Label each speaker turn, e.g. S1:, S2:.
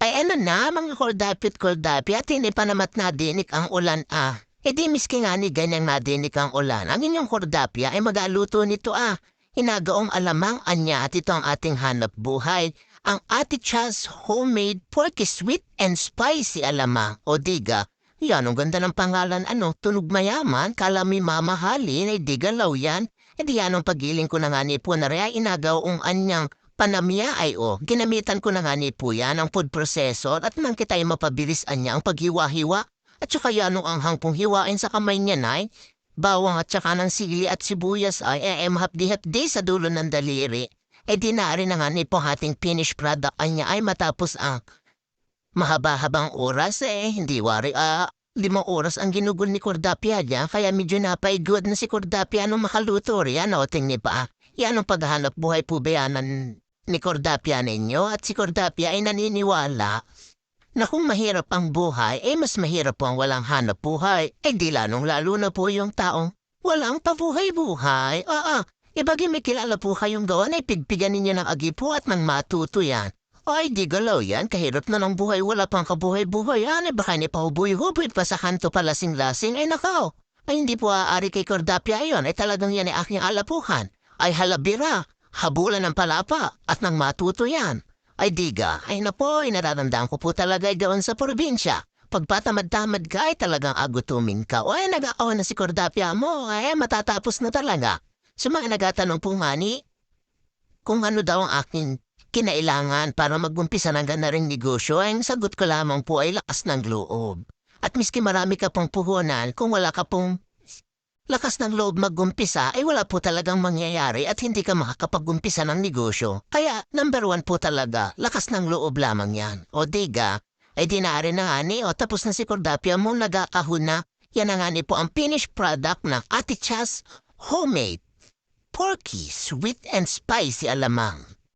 S1: Ay ano na, mga koldapit koldapi, at hindi pa namat nadinig ang ulan ah. E di miski nga ni ganyang nadinig ang ulan, ang inyong kordapya ay magaluto nito ah. Hinagaong alamang anya at ito ang ating hanap buhay. Ang Ate Chas homemade porky sweet and spicy alamang o diga. Yan, ang ganda ng pangalan, ano, tunog mayaman, kalami mamahalin, ay digalaw yan. E di yan ang pagiling ko na nga ni po na rin ay inagaw ang anyang panamya ay o. Ginamitan ko na nga ni po yan ang food processor at nang kita'y mapabilis anya ang paghiwa-hiwa. At saka yan ang hangpong hiwain sa kamay niya nay. Bawang at saka ng sili at sibuyas ay eh, eh mahapdi-hapdi sa dulo ng daliri. E di na rin na nga ni po ating finished product anya ay matapos ang mahaba-habang oras eh. Hindi wari ah, limang oras ang ginugol ni Cordapia niya, kaya medyo napay-good na si Cordapia nung makaluto riyan, o tingni pa. Yan ang paghahanap buhay po bayanan ni Cordapia ninyo at si Cordapia ay naniniwala na kung mahirap ang buhay, eh mas mahirap po ang walang hanap buhay. Eh di lalong lalo na po yung taong walang pabuhay-buhay. Oo, ibagi may kilala po kayong gawa na ipigpigan ninyo ng agi po at nang matuto yan. Ay, di galaw yan. Kahirap na ng buhay. Wala pang kabuhay-buhay. Ano, baka ni pa hubuy-hubuy pa sa kanto palasing-lasing. Ay, nakaw. Ay, hindi po aari kay Cordapia ayon. Ay, talagang yan ay aking alapuhan. Ay, halabira. Habulan ng palapa. At nang matuto yan. Ay, diga. Ay, na po. Inararamdaman ko po talaga doon sa probinsya. Pagpatamad-tamad ka ay talagang agutumin ka. O ay, nag-aawa na si Cordapia mo. Ay, matatapos na talaga. Sa mga nagatanong po nga ni, kung ano daw ang aking kinailangan para mag-umpisa ng gana ring negosyo, ay ang sagot ko lamang po ay lakas ng loob. At miski marami ka pong puhunan, kung wala ka pong lakas ng loob mag-umpisa, ay wala po talagang mangyayari at hindi ka makakapag-umpisa ng negosyo. Kaya, number one po talaga, lakas ng loob lamang yan. O diga, ay dinari na nga ni, o tapos na si Cordapia mo nagakahuna. Yan na nga ni po ang finished product ng Ate Chas Homemade Porky Sweet and Spicy Alamang.